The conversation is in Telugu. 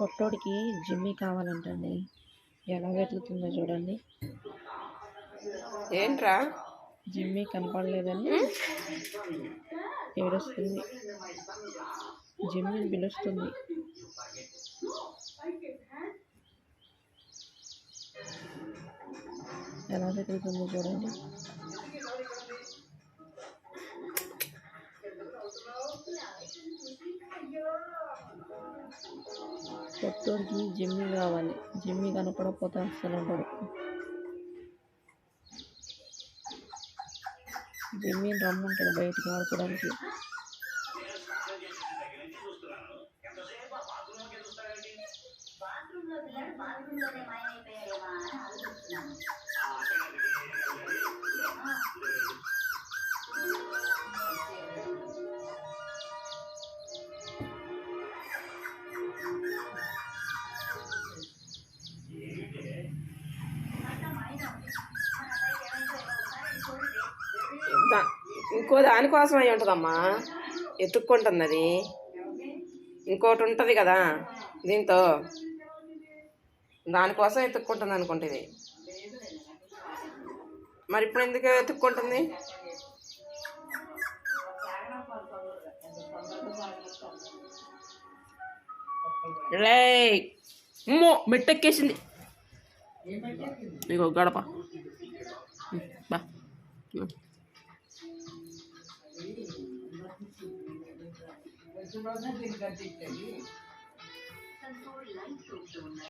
పొట్టోడికి జిమ్మి కావాలంటండి. ఎలా వెతుకుతుందో చూడండి. ఏంట్రా? జిమ్మి కనపడలేదని ఏడుస్తుంది. జిమ్మిని పిలుస్తుంది. ఎలా వెతుకుతుందో చూడండి. పొట్టోడికి జిమ్మి కావాలి. జిమ్మి కనపడకపోతే అస్సలు ఉండడు. జిమ్మిని రమ్మంటాడు బయటికి ఆడుకోవడానికి. దా- ఇంకో దానికోసం అయి ఉంటుందమ్మా. ఎత్తుక్కుంటుంది అది ఇంకోటి ఉంటుంది కదా దీంతో. దానికోసం ఎత్తుక్కుంటుంది అనుకుంటుంది ఇది. మరి ఇప్పుడు ఎందుకు ఎత్తుక్కుంటుంది? లే అమ్మో మెట్టెక్కేసింది. నీకు గడప. బా. C'est un peu l'impression que je vais dire.